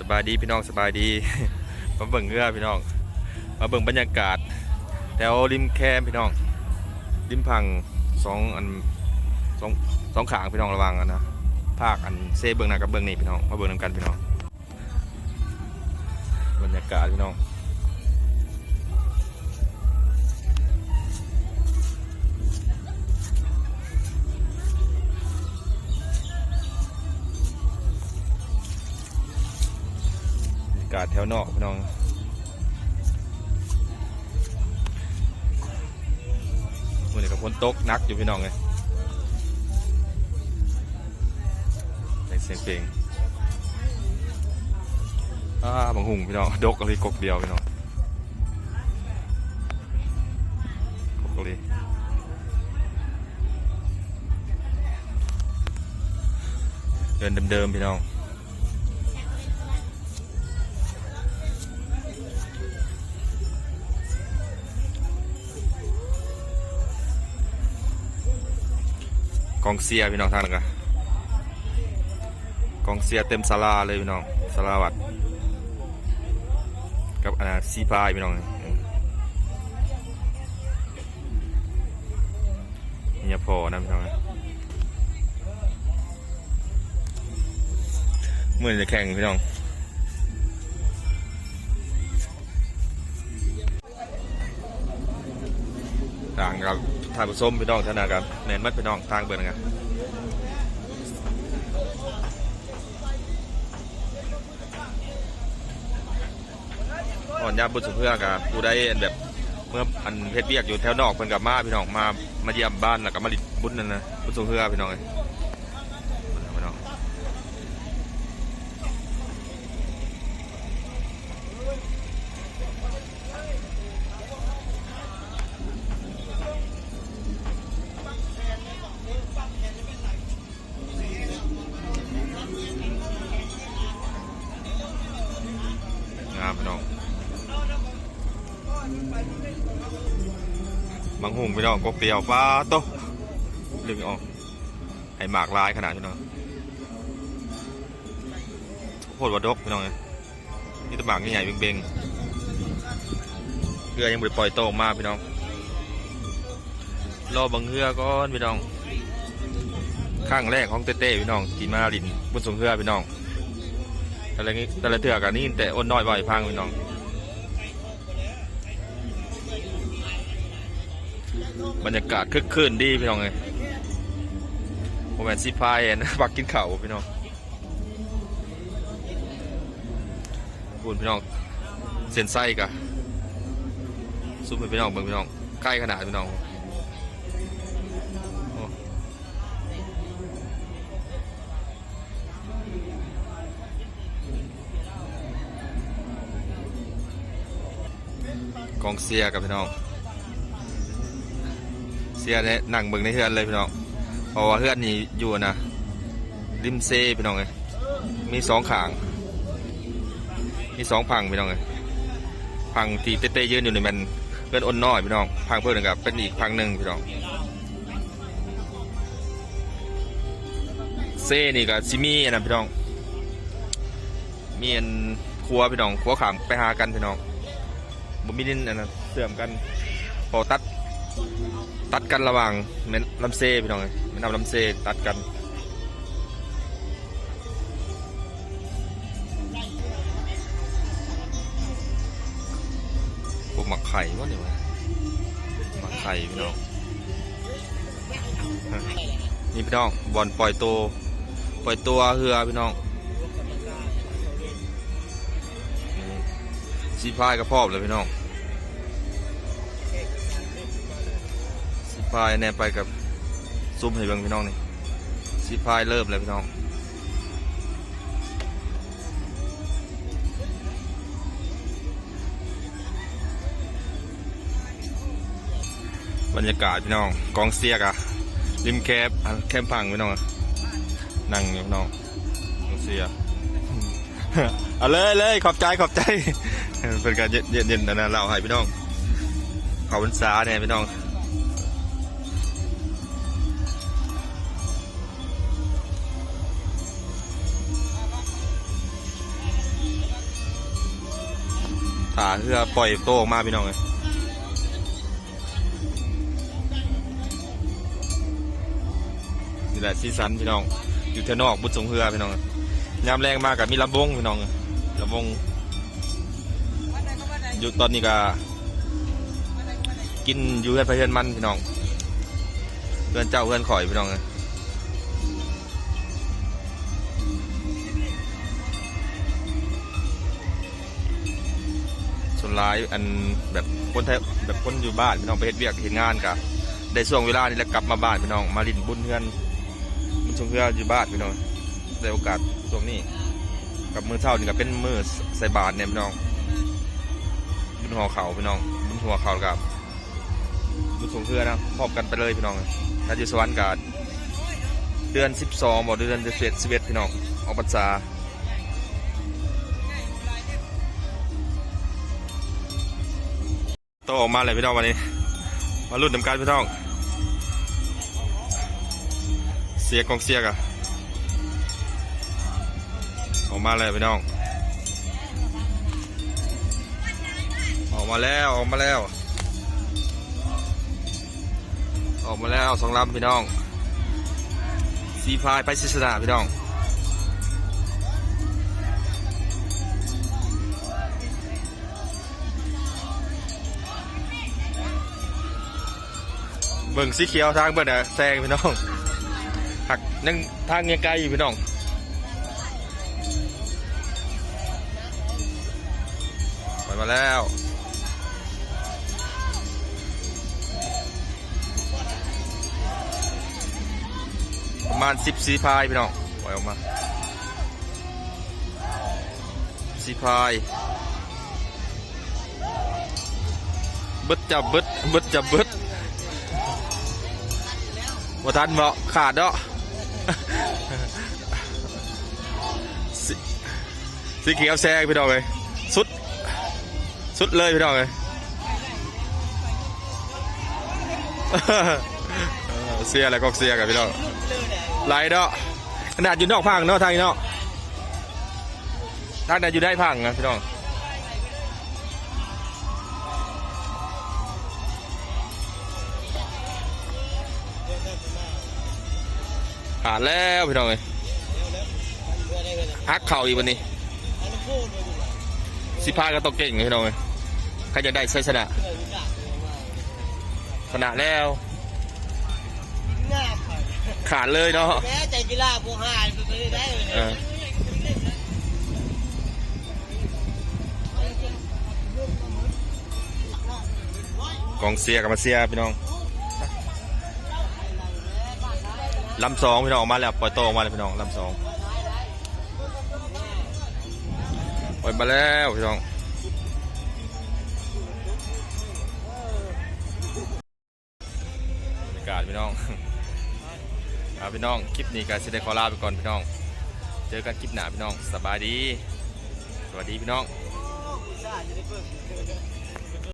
สบายดีพี่น้องสบายดี มาเบิ่งเงือพี่น้อง มาเบิ่งบรรยากาศแถวริมแคมพี่น้อง ริมพังสองอันสองสองขางพี่น้องระวังกันนะภาคอันเซเบิ่งหน้ากับเบิ่งนี่พี่น้องมาเบิ่งนำกันพี่น้อง บรรยากาศพี่น้องาศแถวนอกพี่น้องมื่อนี้กับฝนตกนักอยู่พี่น้องเลยได้เสียงเพลงอ่าบางหุ่งพี่น้อง ดกอะไรกกเดียวพี่น้องกกอะไรเดินเดิมๆพี่น้อง กองเสียพี่น้องทางนั้นกันกองเสียเต็มศาลาเลยพี่น้องศาลาวัดกับอันนั้นซีพายพี่น้องมเนี่ยพอนะพี่น้องเมื่อจะแข่งพี่น้องต่างกับ ทางผสมพี่น้องธนากับแมนมัดพี่น้องทางเบิร์นะครับอ่อนยาบุญสุเพื่อกับผู้ได้แบบเมื่ออันเพชรเบียกอยู่แถวนอกเพิ่นกับมาพี่น้องมามาเยี่ยมบ้านแล้วก็มาดิดบุญนั่นนะบุญสุเพื่อพี่น้องเลย หุงพี่น้องกกเตียวป้าโตะลึงออก ให้หมากลายขนาดพี่น้องโคตรวาดกพี่น้องนี่ตะหมากใหญ่เบ่งๆเรือยังบริปล่อยโตออกมาพี่น้อง รอบังเฮือก่อนพี่น้อง ข้างแรกของเต้ๆพี่น้องกินมาลินบนสูงเฮือพี่น้องแต่ละงี้แต่ละเถื่อกันนี่แต่อ้นน้อยบ่อยพังพี่น้อง บรรยากาศคึกคืนดีพี่น้องเลยผมแอนซิพายนะปักกินข้าพี่น้องบุญพี่น้องเส้นไส้กะซุปพี่น้องเบิ่งพี่น้องใกล้ขนาดพี่น้องโอ้กองเสียกับพี่น้อง เสียเนี่ยนั่งเบิ่งในเฮือนเลยพี่น้องเพราะว่าเฮือนนี่อยู่นะริมเซพี่น้องเลยมีสองขาง มีสองพังพี่น้องเลยพังที่เต้ๆยืนอยู่ในมันเพื่อนอ้นน้อยพี่น้องพังเพื่อนกับเป็นอีกพังหนึ่งพี่น้องเซนี่กับซิมี่นะพี่น้องมีอันครัวพี่น้องครัวขามไปหากันพี่น้องบ่มีดินอันนั้นเสื่อมกันพอตัด ตัดกันระหว่างแม่นลำเซพี่น้องแม่น้ำลำเซตัดกันพวกหมักไข่วะเนี่ยวะหมักไข่พี่น้องนี่พี่น้องบอลปล่อยตัวปล่อยตัวเฮือพี่น้องนี่ซีพายกระพอบเลยพี่น้อง พายแนไปกับซุ่มให้เบิ่งพี่น้องนี่สิพายเริ่มเลยพี่น้องบรรยากาศพี่น้องกองเสียกอะริมแคบแคมพังพี่น้องนั่งอยู่พี่น้องกองเสียเอาเลยเลยขอบใจขอบใจเป็นการเย็นเย็นเย็นๆนะเราให้พี่น้องเขาบรรษาเนี่ยพี่น้อง ขาเพื่อปล่อยโตออกมาพี่น้องเลยนี่แหละซีซันพี่น้อง อยู่เทนอกบุญสงเฮือพี่น้องยามแรงมากกับมีลำวงพี่น้องลำวงอยู่ตอนนี้ก็กินอยู่เพื่อนเพื่อนมันพี่น้องเพื่อนเจ้าเพื่อนข่อยพี่น้องเลย ส่วนร้ายอันแบบคนไทยแบบคนอยู่บ้านพี่น้องไปเฮ็ดเวียกเห็นงานกะได้ช่วงเวลานี่แหละกลับมาบ้านพี่น้องมาลินบุญเพื่อนบุญชงเพื่ออยู่บ้านพี่น้องได้โอกาสช่วงนี้ กับมือเท่านี่ก็เป็นมือใส่บาทเนี่ยพี่น้องบุญหัวเขาพี่น้องบุญหัวเขากับบุญชงเพื่อนะพร้อมกันไปเลยพี่น้องถ้าอยู่สวรรค์กับเดือน 12บ่เดือนเดือน11 11พี่น้องออกพรรษา โตออกมาเลยพี่น้องวันนี้ มาลุ้นนำการพี่น้อง เสียกองเสียกอะออกมาเลยพี่น้อง ออกมาแล้วออกมาแล้ว ออกมาแล้วสองลำพี่น้องสีพายไปศิษนาพี่น้อง เบิ่งสีเขียวทางเบิ่งอะแซงพี่น้องหักนั่งทางยังไกลอยู่พี่น้องไปมาแล้วประมาณสิบสีพายพี่น้องปล่อยออกมาสีพายเบิดจับเบิดเบิดจับเบิด ว่าทันบ่ขาดเนาะสีสีเขียวแซงพี่น้องเลยสุด สุดเลยพี่น้องเลยเสียอะไรก็เสียกับพี่น้องไหลเนาะขนาดอยู่นอกพังเนาะทางเนาะทางนั้อยู่ได้พังนะพี่น้อง ขาดแล้วพี่น้องเลยฮักเข่าอีกวันนี้สิพาก็ต้องเก่งพี่น้องเลยใครจะได้ใช้ชนะชนะแล้วขาดเลยเนาะแม้ใจกีฬาพวกหายไปได้เลยเออกองเสียกับมาเสียพี่น้อง ลำสองพี่น้องออกมาแล้วปล่อยโตออกมาแล้วพี่น้องลำสองปล่อยมาแล้วพี่น้องบรรยากาศพี่น้องเอาพี่น้องคลิปนี้ก็จะได้ขอลาไปก่อนพี่น้อง เจอกันคลิปหน้าพี่น้องสบายดี สวัสดีพี่น้อง